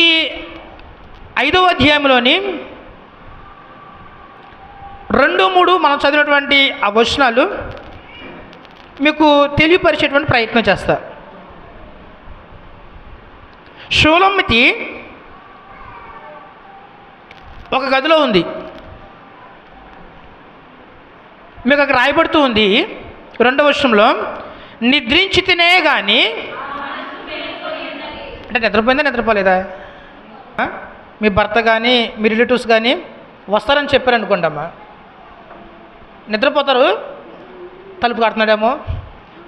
ఈ ఐదవ అధ్యాయంలోని రెండు మూడు మనం చదివినటువంటి ఆ వచనాలు మీకు తెలియపరిచేటువంటి ప్రయత్నం చేస్తా. షోలమ్మితి ఒక గదిలో ఉంది. మీకు అక్కడ రాయబడుతూ ఉంది రెండవ వర్షంలో నిద్రించితేనే కానీ అంటే నిద్రపోయిందా నిద్రపోలేదా? మీ భర్త కానీ మీ రిలేటివ్స్ కానీ వస్తారని చెప్పారు అనుకోండి అమ్మా. నిద్రపోతారు. తలుపు కడుతున్నాడేమో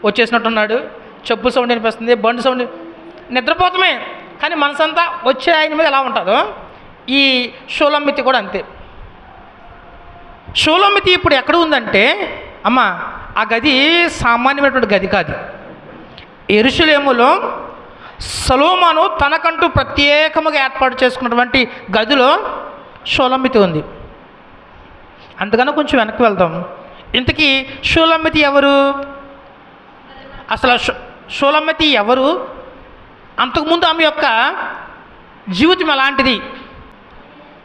వచ్చేసినట్టున్నాడు. చెప్పు సౌండ్ వినిపిస్తుంది బండి సౌండ్ నిద్రపోతమే. కానీ మనసంతా వచ్చే ఆయన మీద ఎలా ఉంటుందో ఈ షోలమ్మితి కూడా అంతే. షోలమ్మితి ఇప్పుడు ఎక్కడ ఉందంటే అమ్మ ఆ గది సామాన్యమైనటువంటి గది కాదు. ఎరుషులేములో సలోమాను తనకంటూ ప్రత్యేకముగా ఏర్పాటు చేసుకున్నటువంటి గదిలో షోలమ్మితి ఉంది. అంతకన్నా కొంచెం వెనక్కి వెళ్దాం. ఇంతకీ షోలమ్మితి ఎవరు? అసలు షో- షోలమ్మితి ఎవరు? అంతకుముందు ఆమె యొక్క జీవితం ఎలాంటిది?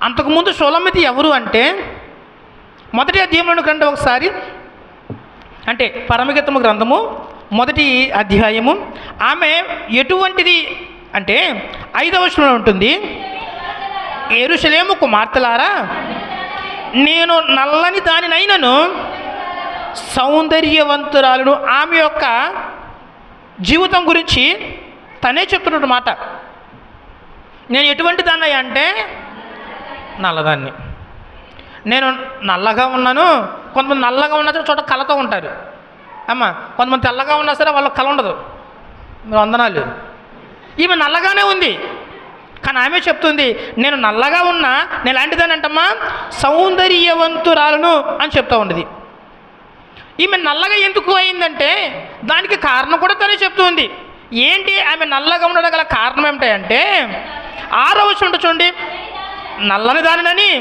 అంతకుముందు షోలమ్మితి ఎవరు అంటే మొదటి అధ్యాయంలోని గ్రంథం ఒకసారి అంటే పరమగీతము గ్రంథము మొదటి అధ్యాయము ఆమె ఎటువంటిది అంటే ఐదవ శ్లోకంలో ఉంటుంది ఎరుసలేము కుమార్తెలారా నేను నల్లని దానినైనను సౌందర్యవంతురాలను ఆమె యొక్క జీవితం గురించి తనే చెప్తున్నమాట. నేను ఎటువంటి దాన్ని అంటే నల్లదాన్ని. నేను నల్లగా ఉన్నాను కొంతమంది నల్లగా ఉన్న చోట కలతో ఉంటారు. అమ్మ కొంతమంది తెల్లగా ఉన్నా సరే వాళ్ళకి కల ఉండదు. వందనాలు. ఈమె నల్లగానే ఉంది. కానీ ఆమె చెప్తుంది నేను నల్లగా ఉన్నా నేను ఎలాంటిదని అంటమ్మా? సౌందర్యవంతురాలను అని చెప్తూ ఉండేది. ఈమె నల్లగా ఎందుకు అయిందంటే దానికి కారణం కూడా తనే చెప్తుంది ఏంటి ఆమె నల్లగా ఉండడం గల కారణం ఏమిటంటే ఆరో వచ్చి చూడండి. నల్లని దానినని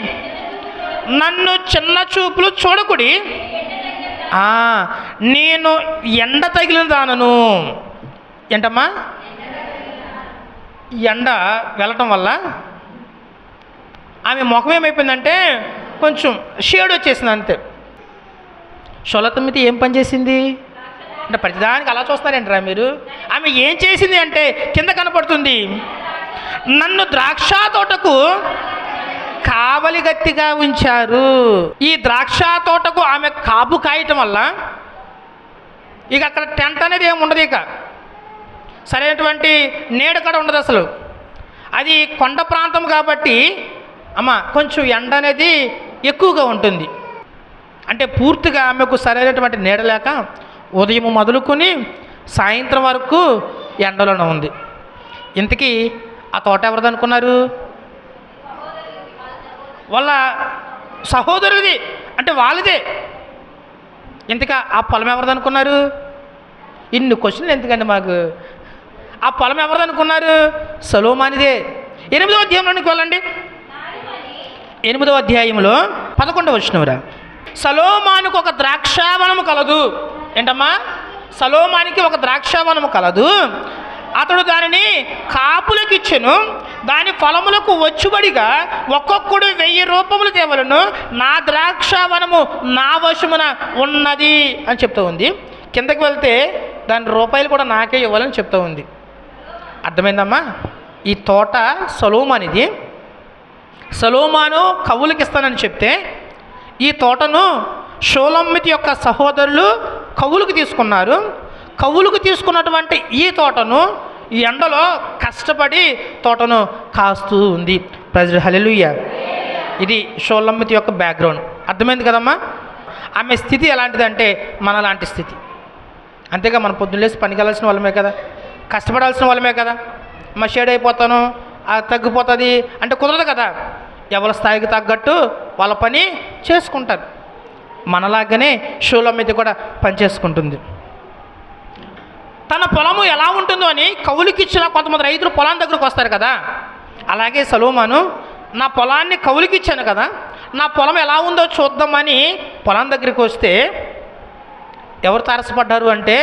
నన్ను చిన్న చూపులు చూడకుడి. నేను ఎండ తగిలిన దానను. ఏంటమ్మా? ఎండ వెళ్ళటం వల్ల ఆమె ముఖం ఏమైపోయిందంటే కొంచెం షేడ్ వచ్చేసింది అంతే. షొలతమ్మితి ఏం పని చేసింది? అంటే ప్రతిదానికి అలా చూస్తారేంట్రా మీరు? ఆమె ఏం చేసింది అంటే కింద కనపడుతుంది. నన్ను ద్రాక్ష తోటకు కావలిగత్తిగా ఉంచారు. ఈ ద్రాక్ష తోటకు ఆమె కాపు కాయటం వల్ల ఇక అక్కడ టెంట్ అనేది ఏమి ఉండదు ఇక. సరైనటువంటి నీడ కూడా ఉండదు అసలు. అది కొండ ప్రాంతం కాబట్టి అమ్మ కొంచెం ఎండ అనేది ఎక్కువగా ఉంటుంది. అంటే పూర్తిగా ఆమెకు సరైనటువంటి నీడ లేక ఉదయం మొదలుకొని సాయంత్రం వరకు ఎండలోనే ఉంది. ఇంతకీ ఆ తోట ఎవరిది అనుకున్నారు? వాళ్ళ సహోదరుడిది అంటే వాళ్ళదే. ఇంతకా ఆ పొలం ఎవరిది అనుకున్నారు? ఇన్ని క్వశ్చన్లు ఎందుకండి మాకు? ఆ పొలం ఎవరిదనుకున్నారు సలోమానిదే. ఎనిమిదో అధ్యాయంలోనికి వెళ్ళండి. ఎనిమిదో అధ్యాయంలో పదకొండవ వచ్చినవరా సలోమానికి ఒక ద్రాక్షావనము కలదు. ఏంటమ్మా? సలోమానికి ఒక ద్రాక్షావనము కలదు. అతడు దానిని కాపులకు ఇచ్చెను. దాని ఫలములకు వచ్చుబడిగా ఒక్కొక్కడు వెయ్యి రూపములు తేవలను నా ద్రాక్షావనము నా వశమున ఉన్నది అని చెప్తూ ఉంది. కిందకి వెళ్తే దాని రూపాయలు కూడా నాకే ఇవ్వాలని చెప్తూ ఉంది. అర్థమైందమ్మా? ఈ తోట సలోమానిది. సలోమాను కవులకి ఇస్తానని చెప్తే ఈ తోటను షోలమ్మితి యొక్క సహోదరులు కవులకు తీసుకున్నారు. కవులకు తీసుకున్నటువంటి ఈ తోటను ఈ ఎండలో కష్టపడి తోటను కాస్తూ ఉంది. ప్రజలు హలెలుయ్య ఇది షోలమ్మితి యొక్క బ్యాక్గ్రౌండ్. అర్థమైంది కదమ్మా? ఆమె స్థితి ఎలాంటిదంటే మనలాంటి స్థితి. అంతేగా మనం పొద్దున్నేసి పనికి వెళ్ళాల్సిన వాళ్ళమే కదా. కష్టపడాల్సిన వాళ్ళమే కదా. మా షేడ్ అయిపోతాను తగ్గిపోతుంది అంటే కుదరదు కదా. ఎవరి స్థాయికి తగ్గట్టు వాళ్ళ పని చేసుకుంటారు. మనలాగానే షూల మీద కూడా పని చేసుకుంటుంది. తన పొలము ఎలా ఉంటుందో అని కవులకి ఇచ్చిన కొంతమంది రైతులు పొలం దగ్గరకు వస్తారు కదా. అలాగే సలోమాను నా పొలాన్ని కవులకి ఇచ్చాను కదా. నా పొలం ఎలా ఉందో చూద్దామని పొలం దగ్గరికి వస్తే ఎవరు తారసపడ్డారు అంటే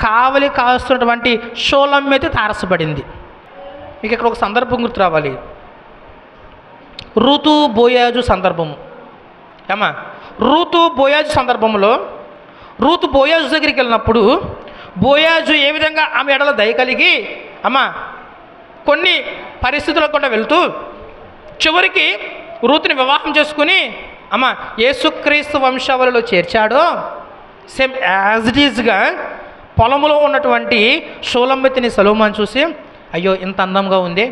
కావలి కాస్తున్నటువంటి షోలం మీద తారసపడింది. మీకు ఇక్కడ ఒక సందర్భం గుర్తు రావాలి. ఋతు బోయాజు సందర్భము. ఏమా? ఋతు బోయాజు సందర్భంలో రూతు బోయాజు దగ్గరికి వెళ్ళినప్పుడు బోయాజు ఏ విధంగా ఆమె ఎడల దయ కలిగి అమ్మా కొన్ని పరిస్థితులకు కూడా వెళ్తూ చివరికి రూతుని వివాహం చేసుకుని అమ్మ యేసుక్రీస్తు వంశావళిలో చేర్చాడో సేమ్ యాజ్ ఇట్ ఈజ్గా పొలంలో ఉన్నటువంటి షోలమ్మెతిని సలోమాన్ చూసి అయ్యో ఇంత అందంగా ఉంది?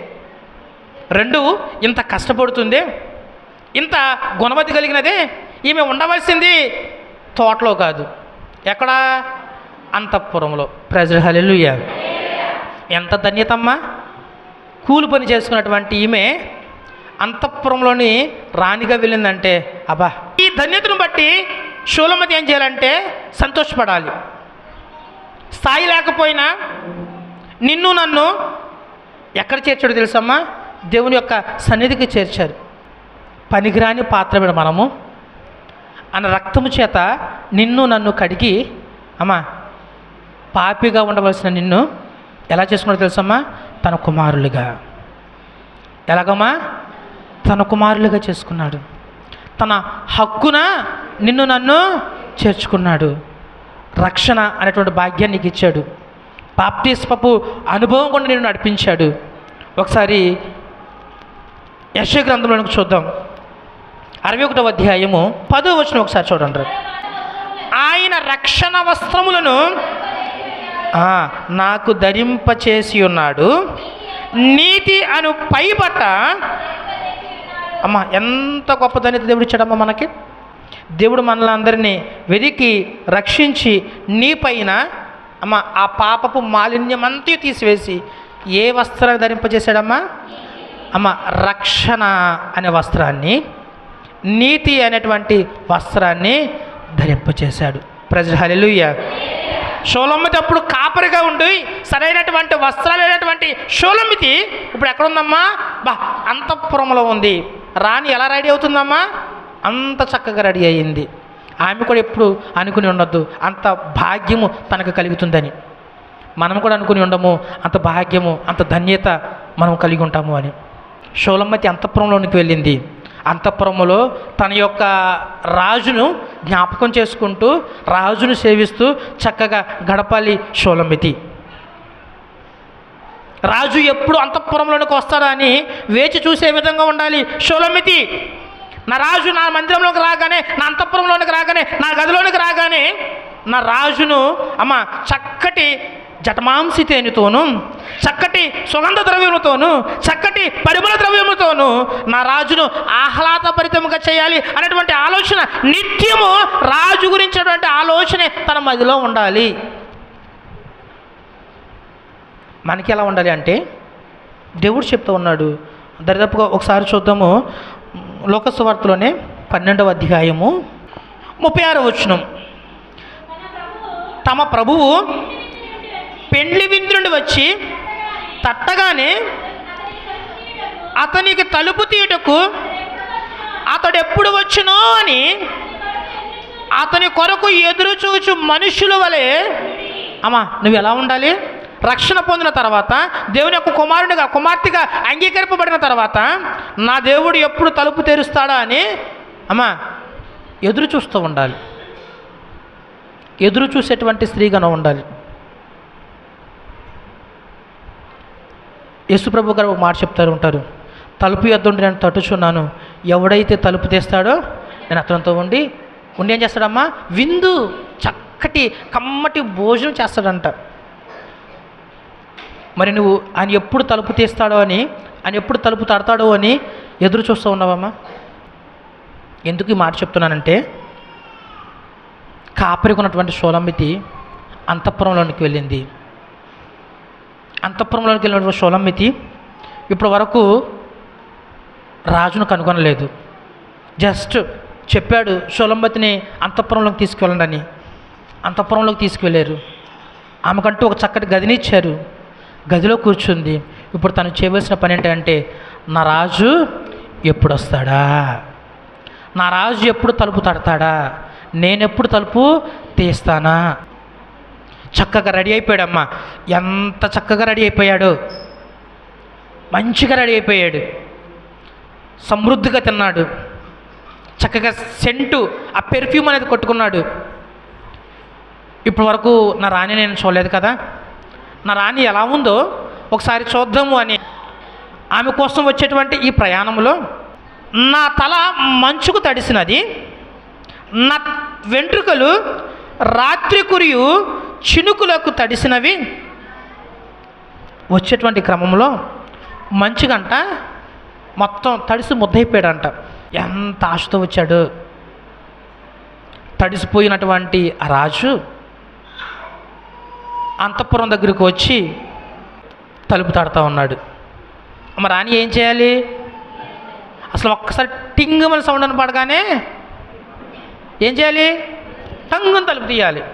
రెండు ఇంత కష్టపడుతుంది? ఇంత గుణవతి కలిగినదే? ఈమె ఉండవలసింది తోటలో కాదు. ఎక్కడ? అంతఃపురంలో. ప్రజలు హల్లెలూయా ఎంత ధన్యతమ్మా? కూలి పని చేసుకున్నటువంటి ఈమె అంతఃపురంలోని రాణిగా వెళ్ళిందంటే అబ్బా! ఈ ధన్యతను బట్టి షూలమతి ఏం చేయాలంటే సంతోషపడాలి. స్థాయి లేకపోయినా నిన్ను నన్ను ఎక్కడ చేర్చాడు తెలుసమ్మా? దేవుని యొక్క సన్నిధికి చేర్చారు. పనికిరాని పాత్రమైన మనము. అన్న రక్తము చేత నిన్ను నన్ను కడిగి అమ్మా పాపిగా ఉండవలసిన నిన్ను ఎలా చేసుకున్నాడో తెలుసమ్మా? తన కుమారులుగా. ఎలాగమ్మా? తన కుమారులుగా చేసుకున్నాడు. తన హక్కున నిన్ను నన్ను చేర్చుకున్నాడు. రక్షణ అనేటువంటి భాగ్యాన్ని నీకు ఇచ్చాడు. బాప్టిస్పపు అనుభవం కూడా నేను నడిపించాడు. ఒకసారి యశ గ్రంథంలోనికి చూద్దాం. అరవై ఒకటో అధ్యాయము పదో వచ్చిన ఒకసారి చూడండి ఆయన రక్షణ వస్త్రములను నాకు ధరింపచేసి ఉన్నాడు. నీతి అను పైబట్ట అమ్మ ఎంత గొప్ప ధన్యత దేవుడు ఇచ్చాడమ్మా మనకి. దేవుడు మనల్ని అందరినీ వెదికి రక్షించి నీ పైన అమ్మ ఆ పాపపు మాలిన్యమంతా తీసివేసి ఏ వస్త్రాన్ని ధరింపజేశాడమ్మా? అమ్మ రక్షణ అనే వస్త్రాన్ని నీతి అనేటువంటి వస్త్రాన్ని ధరింపచేశాడు ప్రజలు హల్లెలూయా షోలమ్మితి అప్పుడు కాపరిగా ఉండి సరైనటువంటి వస్త్రాలు లేనటువంటి షోలమ్మితి ఇప్పుడు ఎక్కడుందమ్మా? బా అంతఃపురంలో ఉంది. రాణి ఎలా రెడీ అవుతుందమ్మా? అంత చక్కగా రెడీ అయ్యింది. ఆమె కూడా ఎప్పుడు అనుకుని ఉండొద్దు. అంత భాగ్యము తనకు కలుగుతుందని. మనం కూడా అనుకుని ఉండము అంత భాగ్యము అంత ధన్యత మనం కలిగి ఉంటాము అని. షోలమ్మతి అంతఃపురంలోనికి వెళ్ళింది. అంతఃపురంలో తన యొక్క రాజును జ్ఞాపకం చేసుకుంటూ రాజును సేవిస్తూ చక్కగా గడపాలి షోలమ్మతి. రాజు ఎప్పుడు అంతఃపురంలోనికి వస్తాడా అని వేచి చూసే విధంగా ఉండాలి షోలమితి నా రాజు నా మందిరంలోకి రాగానే నా అంతఃపురంలోనికి రాగానే నా గదిలోనికి రాగానే నా రాజును అమ్మ చక్కటి జటమాంసి తేనెతోను చక్కటి సుగంధ ద్రవ్యములతోను చక్కటి పరిమళ ద్రవ్యములతోను నా రాజును ఆహ్లాదభరితముగా చేయాలి అనేటువంటి ఆలోచన నిత్యము రాజు గురించినటువంటి ఆలోచనే తన మదిలో ఉండాలి. మనకి ఎలా ఉండాలి అంటే దేవుడు చెప్తూ ఉన్నాడు దరిదాపుగా ఒకసారి చూద్దాము. లోకస్వార్తలోనే పన్నెండవ అధ్యాయము ముప్పై ఆరో వచనం. తమ ప్రభువు పెండ్లి విందు నుండి వచ్చి తట్టగానే అతనికి తలుపు తీయటకు అతడు ఎప్పుడు వచ్చునో అని అతని కొరకు ఎదురు చూచు మనుషుల వలె అమ్మా నువ్వు ఎలా ఉండాలి? రక్షణ పొందిన తర్వాత దేవుని యొక్క కుమారునిగా కుమార్తెగా అంగీకరింపబడిన తర్వాత నా దేవుడు ఎప్పుడు తలుపు తెరుస్తాడా అని అమ్మా ఎదురు చూస్తూ ఉండాలి. ఎదురు చూసేటువంటి స్త్రీగానే ఉండాలి. యేసుప్రభు గారు ఒక మాట చెప్తారు ఉంటారు. తలుపు ఎద్దుండి నేను తట్టుచున్నాను. ఎవడైతే తలుపు తీస్తాడో నేను అతనితో ఉండి ఉండి ఏం చేస్తాడమ్మా? విందు చక్కటి కమ్మటి భోజనం చేస్తాడంట. మరి నువ్వు ఆయన ఎప్పుడు తలుపు తీస్తాడో అని ఆయన ఎప్పుడు తలుపు తడతాడో అని ఎదురు చూస్తూ ఉన్నావమ్మా? ఎందుకు ఈ మాట చెప్తున్నానంటే కాపరికి ఉన్నటువంటి షోలమ్మితి అంతఃపురంలోనికి వెళ్ళింది. అంతఃపురంలోనికి వెళ్ళినటువంటి షోలమ్మితి ఇప్పటి వరకు రాజును కనుగొనలేదు. జస్ట్ చెప్పాడు షోలంబతిని అంతఃపురంలోకి తీసుకువెళ్ళండి అని. అంతఃపురంలోకి తీసుకువెళ్ళారు ఆమెకంటూ ఒక చక్కటి గదిని ఇచ్చారు. గదిలో కూర్చుంది. ఇప్పుడు తను చేయవలసిన పని ఏంటంటే నా రాజు ఎప్పుడు వస్తాడా నా రాజు ఎప్పుడు తలుపు తడతాడా? నేనెప్పుడు తలుపు తీస్తానా? చక్కగా రెడీ అయిపోయాడమ్మా. ఎంత చక్కగా రెడీ అయిపోయాడు? మంచిగా రెడీ అయిపోయాడు. సమృద్ధిగా తిన్నాడు. చక్కగా సెంటు ఆ పెర్ఫ్యూమ్ అనేది కొట్టుకున్నాడు. ఇప్పటి వరకు నా రాణి నేను చూడలేదు కదా? నా రాణి ఎలా ఉందో ఒకసారి చూద్దాము అని ఆమె కోసం వచ్చేటువంటి ఈ ప్రయాణంలో నా తల మంచుకు తడిసినది నా వెంట్రుకలు రాత్రి కురియు చినుకులకు తడిసినవి. వచ్చేటువంటి క్రమంలో మంచుగంట మొత్తం తడిసి ముద్దయిపోయాడంట. ఎంత ఆశతో వచ్చాడు. తడిసిపోయినటువంటి ఆ రాజు అంతఃపురం దగ్గరికి వచ్చి తలుపు తడతా ఉన్నాడు. మరి రాణి ఏం చేయాలి? అసలు ఒక్కసారి టింగమని సౌండ్ అని పడగానే ఏం చేయాలి? టంగుని తలుపు తీయాలి.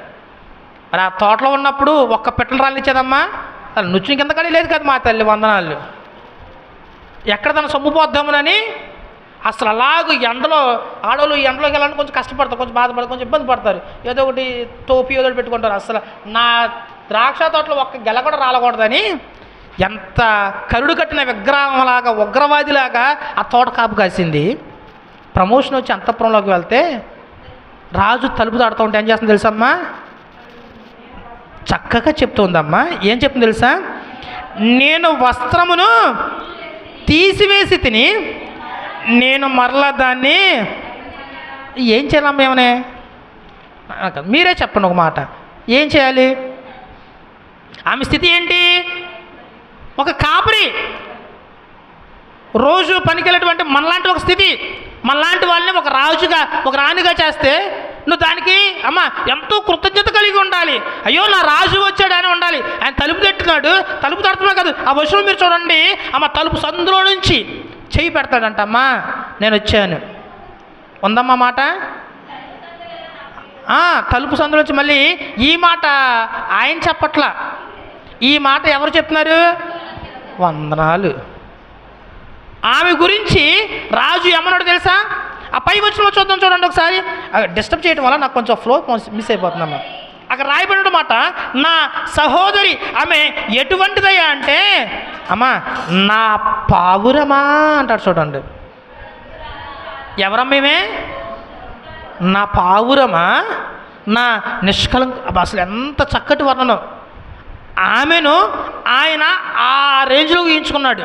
మరి ఆ తోటలో ఉన్నప్పుడు ఒక్క పెట్టలు రాలిచ్చేదమ్మా అసలు నుచ్చిన కింద కడి లేదు కదా మా తల్లి వందనాలు. ఎక్కడ తన సొమ్ము పోద్దామునని? అసలు అలాగ ఎండలో ఆడవాళ్ళు ఎండలోకి వెళ్ళాలని కొంచెం కష్టపడతారు కొంచెం బాధపడతారు కొంచెం ఇబ్బంది పడతారు. ఏదో ఒకటి టోపీ ఏదో పెట్టుకుంటారు. అసలు నా ద్రాక్ష తోటలో ఒక్క గెల కూడా రాలకూడదని ఎంత కరుడు కట్టిన విగ్రహంలాగా ఉగ్రవాదిలాగా ఆ తోట కాపు కాసింది. ప్రమోషన్ వచ్చి అంతఃపురంలోకి వెళ్తే రాజు తలుపు దాడుతూ ఉంటే ఏం చేస్తుంది తెలుసమ్మా? చక్కగా చెప్తుందమ్మా. ఏం చెప్తుంది తెలుసా? నేను వస్త్రమును తీసివేసి తిని నేను మరలా దాన్ని ఏం చేయాలమ్మా ఏమనే? మీరే చెప్పండి ఒక మాట. ఏం చేయాలి? ఆమె స్థితి ఏంటి? ఒక కాపరి. రోజు పనికెళ్ళేటువంటి మనలాంటి ఒక స్థితి. మనలాంటి వాళ్ళని ఒక రాజుగా ఒక రాణిగా చేస్తే నువ్వు దానికి అమ్మ ఎంతో కృతజ్ఞత కలిగి ఉండాలి. అయ్యో నా రాజు వచ్చాడు అని ఉండాలి. ఆయన తలుపు తట్టున్నాడు తలుపు తడుతున్నా కాదు ఆ వశువులు మీరు చూడండి. అమ్మ తలుపు సందులో నుంచి చేయి పెడతాడంట అమ్మా నేను వచ్చాను. ఉందమ్మా మాట? తలుపు సందులో వచ్చి మళ్ళీ ఈ మాట ఆయన చెప్పట్లా. ఈ మాట ఎవరు చెప్తున్నారు? వందనాలు. ఆమె గురించి రాజు ఏమన్నాడు తెలుసా? ఆ పై వచ్చిన చూద్దాం చూడండి ఒకసారి. డిస్టర్బ్ చేయడం వల్ల నాకు కొంచెం ఫ్లో మిస్ అయిపోతుందమ్మా అక్కడ రాయబడిన మాట నా సహోదరి ఆమె ఎటువంటిదయ్యా అంటే అమ్మా నా పావురమా అంటాడు చూడండి. ఎవరమ్మేమే నా పావురమా? నా నిష్కలం అసలు ఎంత చక్కటి వర్ణనం. ఆమెను ఆయన ఆ రేంజ్లో ఊహించుకున్నాడు.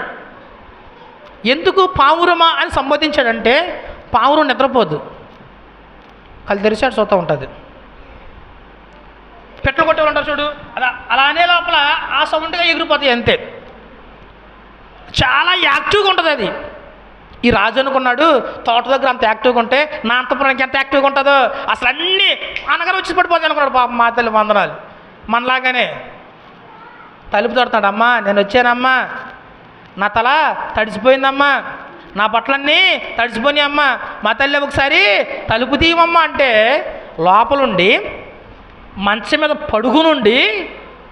ఎందుకు పావురమా అని సంబోధించాడంటే పావురం నిద్రపోదు. కళ్ళు తెరిచాడు చూస్తూ ఉంటుంది. పెట్టలు కొట్టే ఉంటారు చూడు అలా అలా అనే లోపల ఆ సౌండ్గా ఎగిరిపోతాయి అంతే. చాలా యాక్టివ్గా ఉంటుంది అది. ఈ రాజు అనుకున్నాడు తోట దగ్గర అంత యాక్టివ్గా ఉంటే నా అంతపురానికి ఎంత యాక్టివ్గా ఉంటుందో? అసలు అన్నీ అనగానే వచ్చి పడిపోతుంది అనుకున్నాడు పాప మా తల్లి వందనాలు. మనలాగానే తలుపు తడుతున్నాడు అమ్మా నేను వచ్చానమ్మా. నా తల తడిసిపోయిందమ్మా. నా బట్టలన్నీ తడిసిపోయినాయి అమ్మా. మా తల్లి ఒకసారి తలుపు తీయమమ్మా అంటే లోపలుండి మంచం మీద పడుగునుండి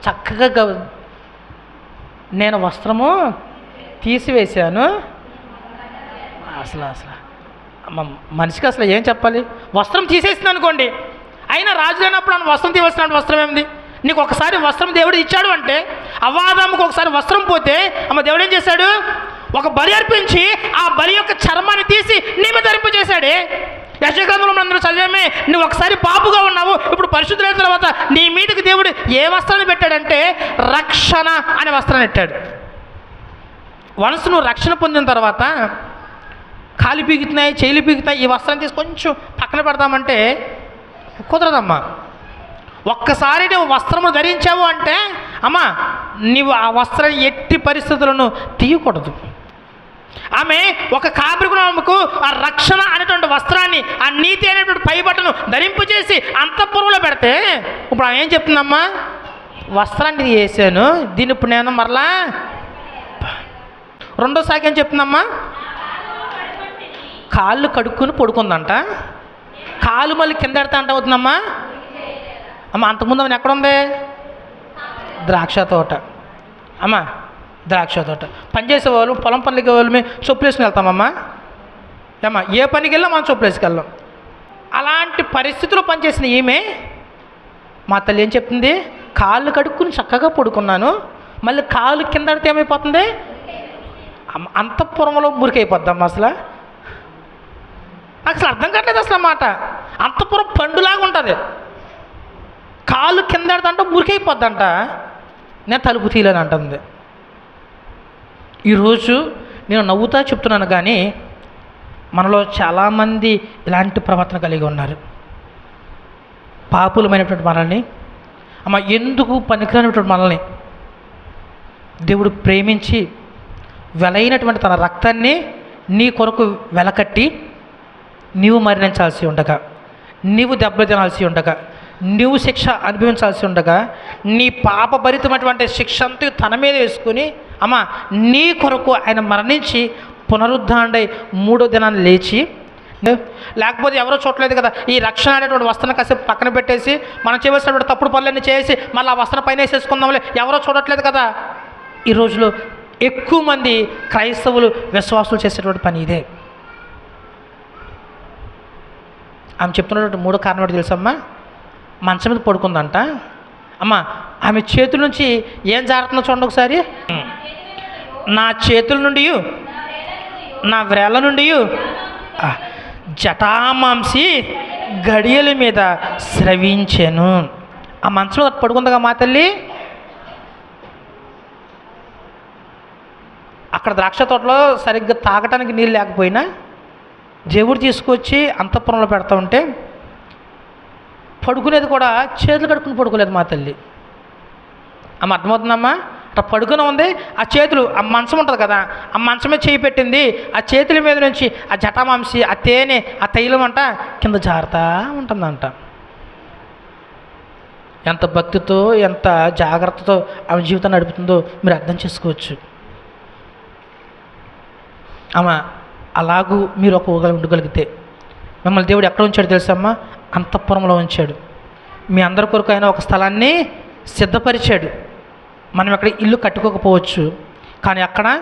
చక్కగా నేను వస్త్రము తీసివేశాను. అసలు అసలు. అమ్మ, మనిషికి అసలు ఏం చెప్పాలి? వస్త్రం తీసేసింది అనుకోండి. అయినా రాజు లేనప్పుడు ఆయన వస్త్రం తీవలసిన వస్త్రం ఏంది నీకు ఒకసారి వస్త్రం దేవుడు ఇచ్చాడు అంటే అవ్వాదమ్మకు ఒకసారి వస్త్రం పోతే అమ్మ దేవుడు ఏం చేశాడు? ఒక బలి అర్పించి ఆ బలి యొక్క చర్మాన్ని తీసి నీ మీద అర్పు చేశాడే. యశగ్రంథంలో అందరూ చదివామే నువ్వు ఒకసారి పాపుగా ఉన్నావు ఇప్పుడు పరిశుద్ధులైన తర్వాత నీ మీదకి దేవుడు ఏ వస్త్రాన్ని పెట్టాడంటే రక్షణ అనే వస్త్రాన్ని పెట్టాడు. వన్స్ నువ్వు రక్షణ పొందిన తర్వాత కాలు పీకుతున్నాయి చేయిలు పీకుతాయి ఈ వస్త్రం తీసి కొంచెం పక్కన పెడదామంటే కుదరదమ్మా. ఒక్కసారి నువ్వు వస్త్రము ధరించావు అంటే అమ్మా నీవు ఆ వస్త్రం ఎట్టి పరిస్థితులను తీయకూడదు. ఆమె ఒక కాపురికునకు ఆ రక్షణ అనేటువంటి వస్త్రాన్ని ఆ నీతి అనేటువంటి పైబట్టను ధరింపు చేసి అంతఃపురంలో పెడితే ఇప్పుడు ఆమె ఏం చెప్తుందమ్మా? వస్త్రాన్ని వేసాను దీని ఇప్పుడు నేను మరలా రెండో సాకి ఏం చెప్తుందమ్మా? కాళ్ళు కడుక్కుని పడుకుందంట. కాలు మళ్ళీ కింద ఎడతా అంట అవుతుందమ్మా? అమ్మ అంతకుముందు ఆమె ఎక్కడుంది? ద్రాక్ష తోట. అమ్మా ద్రాక్ష తోట. పనిచేసే వాళ్ళు పొలం పనులకి వాళ్ళు మేము చొప్పులేసుకుని వెళ్తామమ్మా. ఏమ్మా ఏ పనికి వెళ్ళినా మనం చొప్పులేసుకెళ్ళాం అలాంటి పరిస్థితుల్లో పనిచేసిన ఈమె. మా తల్లి ఏం చెప్తుంది? కాళ్ళు కడుక్కుని చక్కగా పడుకున్నాను. మళ్ళీ కాలు కింద పడితే ఏమైపోతుంది? అమ్మ, అంతఃపురంలో మురికైపోద్దమ్మా అసలు. నాకు అసలు అర్థం కావట్లేదు అసలు అన్నమాట మాట. పండులాగా ఉంటుంది. కాలు కింద పెడతాంటే మురికైపోద్దంట. నేను తలుపు తీయలేను అంటుంది. ఈరోజు నేను నవ్వుతా చెప్తున్నాను కానీ మనలో చాలామంది ఇలాంటి ప్రవర్తన కలిగి ఉన్నారు. పాపులమైనటువంటి మనల్ని అమ్మ ఎందుకు పనికిరానటువంటి మనల్ని దేవుడు ప్రేమించి వెలైనటువంటి తన రక్తాన్ని నీ కొరకు వెలకట్టి నీవు మరణించాల్సి ఉండగా నీవు దెబ్బ తినాల్సి ఉండగా నీవు శిక్ష అనుభవించాల్సి ఉండగా నీ పాపభరితమైనటువంటి శిక్ష అంతా తన మీద వేసుకుని అమ్మ నీ కొరకు ఆయన మరణించి పునరుద్ధాండై మూడో దినాన్ని లేచి లేకపోతే ఎవరో చూడలేదు కదా ఈ రక్షణ అనేటువంటి వస్త్రం కాసేపు పక్కన పెట్టేసి మనం చేయవలసినటువంటి తప్పుడు పనులన్నీ చేసి మళ్ళీ ఆ వస్త్రం పైన వేసేసుకుందాంలే ఎవరో చూడట్లేదు కదా. ఈ రోజులో ఎక్కువ మంది క్రైస్తవులు విశ్వాసులు చేసేటువంటి పని ఇదే. ఆమె చెప్తున్నటువంటి మూడో కారణం ఏంటో తెలుసమ్మా? మంచం మీద పడుకుందంట. అమ్మ ఆమె చేతుల నుంచి ఏం జారుతుందో చూడండి ఒకసారి. నా చేతుల నుండి నా వ్రేళ్ళ నుండి జటామాంసి గడియల మీద స్రవించాను. ఆ మంచం మీద పడుకుందగా మా తల్లి? అక్కడ ద్రాక్ష తోటలో సరిగ్గా తాగటానికి నీళ్ళు లేకపోయినా దేవుడు తీసుకొచ్చి అంతఃపురంలో పెడతా ఉంటే పడుకునేది కూడా చేతులు కడుక్కుని పడుకోలేదు మా తల్లి. అమ్మ అర్థమవుతుందమ్మా? అట్లా పడుకుని ఉంది ఆ చేతులు ఆ మంచం ఉంటుంది కదా ఆ మంచమే చేయి పెట్టింది ఆ చేతుల మీద నుంచి ఆ జటామాంసి ఆ తేనె ఆ తైలం అంట కింద జారుతా ఉంటుందంట. ఎంత భక్తితో ఎంత జాగ్రత్తతో ఆమె జీవితాన్ని నడుపుతుందో మీరు అర్థం చేసుకోవచ్చు. ఆమె అలాగూ మీరు ఒక ఉండగలిగితే. మిమ్మల్ని దేవుడు ఎక్కడ ఉంచాడు తెలుసమ్మా? అంతఃపురంలో ఉంచాడు. మీ అందరి కొరకు అయినా ఒక స్థలాన్ని సిద్ధపరిచాడు. మనం అక్కడ ఇల్లు కట్టుకోకపోవచ్చు. కానీ అక్కడ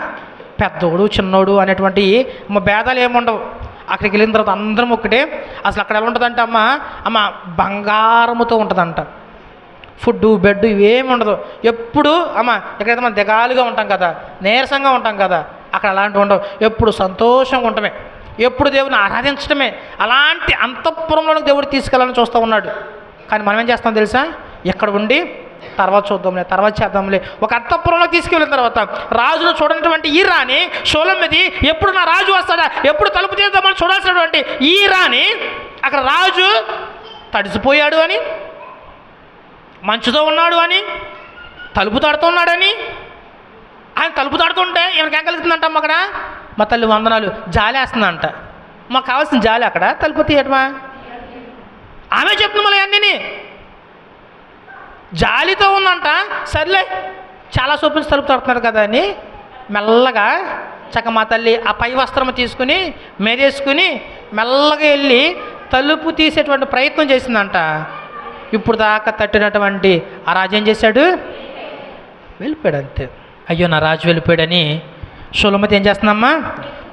పెద్దోడు చిన్నోడు అనేటువంటి మా భేదాలు ఏముండవు. అక్కడికి వెళ్ళిన తర్వాత అందరం ఒకటే అసలు అక్కడ ఎలా ఉంటుందంటే అమ్మ అమ్మ బంగారముతో ఉంటుందంట. ఫుడ్ బెడ్ ఇవేమి ఉండదు. ఎప్పుడు అమ్మ ఎక్కడైతే మనం దిగాలుగా ఉంటాం కదా నీరసంగా ఉంటాం కదా అక్కడ అలాంటివి ఉండవు. ఎప్పుడు సంతోషంగా ఉండటమే. ఎప్పుడు దేవుని ఆరాధించడమే అలాంటి అంతఃపురంలోకి దేవుడు తీసుకెళ్ళాలని చూస్తూ ఉన్నాడు. కానీ మనం ఏం చేస్తాం తెలుసా? ఇక్కడ ఉండి తర్వాత చూద్దాంలే తర్వాత చేద్దాంలే. ఒక అంతఃపురంలోకి తీసుకెళ్ళిన తర్వాత రాజును చూడనటువంటి ఈ రాణి షోలమ్మది ఎప్పుడు నా రాజు వస్తాడా? ఎప్పుడు తలుపు తీద్దామని చూడాల్సినటువంటి ఈ రాణి అక్కడ రాజు తడిసిపోయాడు అని మంచుతో ఉన్నాడు అని తలుపు తడుతున్నాడని ఆయన తలుపు తాడుతుంటే ఈమెకి ఏం కలుగుతుందంట అక్కడ? మా తల్లి వందనాలు. జాలి వేస్తుందంట. మాకు కావాల్సిన జాలి అక్కడ? తలుపు తీయటమా? ఆమె చెప్తుంది మళ్ళీ అన్నీ జాలితో ఉందంట. సర్లే చాలా చూపించి తలుపు తడుతున్నారు కదా అని మెల్లగా చక్క మా తల్లి ఆ పై వస్త్రం తీసుకుని మెరేసుకుని మెల్లగా వెళ్ళి తలుపు తీసేటువంటి ప్రయత్నం చేసిందంట. ఇప్పుడు దాకా తట్టినటువంటి ఆ రాజు ఏం చేశాడు? వెళ్ళిపోయాడు అంతే. అయ్యో నా రాజు వెళ్ళిపోయాడని సులమతి ఏం చేస్తుందమ్మా?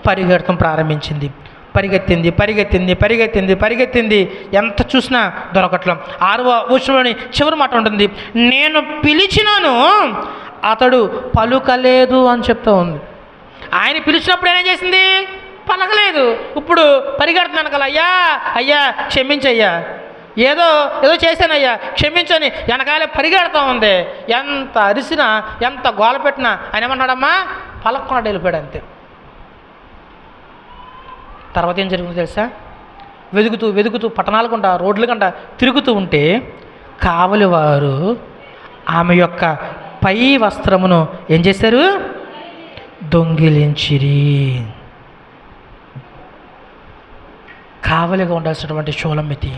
పరిగెడతం ప్రారంభించింది. పరిగెత్తింది పరిగెత్తింది పరిగెత్తింది పరిగెత్తింది. ఎంత చూసినా దొరకట్లం. ఆరవ వచనంలోని చివరి మాట ఉంటుంది. నేను పిలిచినాను అతడు పలుకలేదు అని చెప్తా ఉంది. ఆయన పిలిచినప్పుడు ఏం చేసింది? పలకలేదు. ఇప్పుడు పరిగెడుతున్నాను కదా అయ్యా అయ్యా క్షమించయ్యా. ఏదో ఏదో చేశానయ్యా క్షమించని వెనకాలే పరిగెడతా ఉంది. ఎంత అరిసినా ఎంత గోల పెట్టినా ఆయన ఏమన్నాడమ్మా పలక్కున్నాడు వెళ్ళిపోయాడు అంతే. తర్వాత ఏం జరిగిందో తెలుసా? వెతుకుతూ వెతుకుతూ పట్టణాలు గుంట రోడ్లు గంట తిరుగుతూ ఉంటే కావలివారు ఆమె యొక్క పై వస్త్రమును ఏం చేశారు? దొంగిలించిరి. కావలిగా ఉండాల్సినటువంటి షోలమితి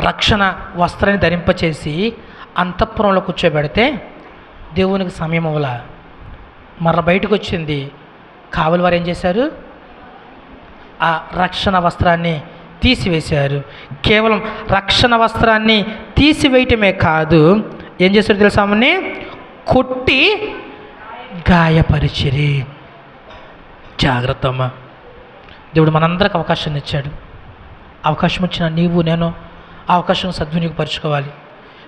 రక్షణ వస్త్రాన్ని ధరింపచేసి అంతఃపురంలో కూర్చోబెడితే దేవునికి సమయం అవ్వల మరల బయటకు వచ్చింది కావలి వారు ఏం చేశారు? ఆ రక్షణ వస్త్రాన్ని తీసివేశారు. కేవలం రక్షణ వస్త్రాన్ని తీసివేయటమే కాదు ఏం చేశారు తెలుసా అమ్మని? కొట్టి గాయపరిచిరి. జాగ్రత్త అమ్మా. దేవుడు మనందరికి అవకాశాన్ని ఇచ్చాడు. అవకాశం ఇచ్చిన నీవు నేను అవకాశం సద్వినియోగపరచుకోవాలి.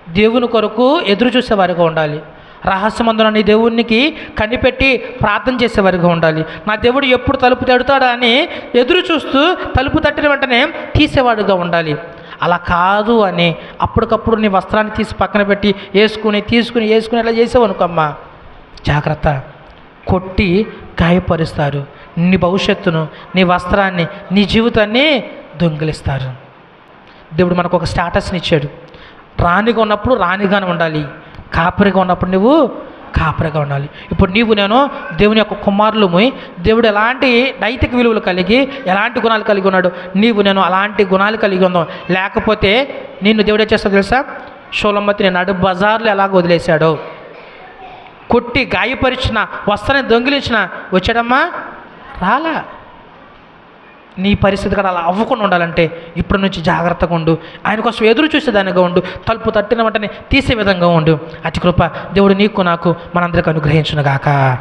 దేవుని కొరకు ఎదురు చూసేవారిగా ఉండాలి. రహస్యమందున నీ దేవునికి కనిపెట్టి ప్రార్థన చేసేవారిగా ఉండాలి. నా దేవుడు ఎప్పుడు తలుపు తడుతాడా అని ఎదురు చూస్తూ తలుపు తట్టిన వెంటనే తీసేవాడుగా ఉండాలి. అలా కాదు అని అప్పటికప్పుడు నీ వస్త్రాన్ని తీసి పక్కన పెట్టి వేసుకుని తీసుకుని వేసుకుని ఇలా చేసావు జాగ్రత్త. కొట్టి గాయపరుస్తారు. నీ భవిష్యత్తును నీ వస్త్రాన్ని నీ జీవితాన్ని దొంగిలిస్తారు. దేవుడు మనకు ఒక స్టాటస్ని ఇచ్చాడు. రాణిగా ఉన్నప్పుడు రాణిగానే ఉండాలి. కాపరిగా ఉన్నప్పుడు నువ్వు కాపరిగా ఉండాలి. ఇప్పుడు నీవు నేను దేవుని యొక్క కుమారులము దేవుడు ఎలాంటి నైతిక విలువలు కలిగి ఎలాంటి గుణాలు కలిగి ఉన్నాడు? నీవు నేను అలాంటి గుణాలు కలిగి ఉందాం లేకపోతే నిన్ను దేవుడు ఏం తెలుసా? షోలమ్మతిని నడు బజార్లో ఎలాగ వదిలేశాడో. కొట్టి గాయపరిచిన వస్త్రాన్ని దొంగిలించిన వచ్చాడమ్మా? రాలా. నీ పరిస్థితి కూడా అలా అవ్వకుండా ఉండాలంటే ఇప్పటి నుంచి జాగ్రత్తగా ఉండు. ఆయన కోసం ఎదురు చూసేదానిగా ఉండు. తలుపు తట్టిన వెంటనే తీసే విధంగా ఉండు. అతి కృప దేవుడు నీకు నాకు మనందరికి అనుగ్రహించునుగాక.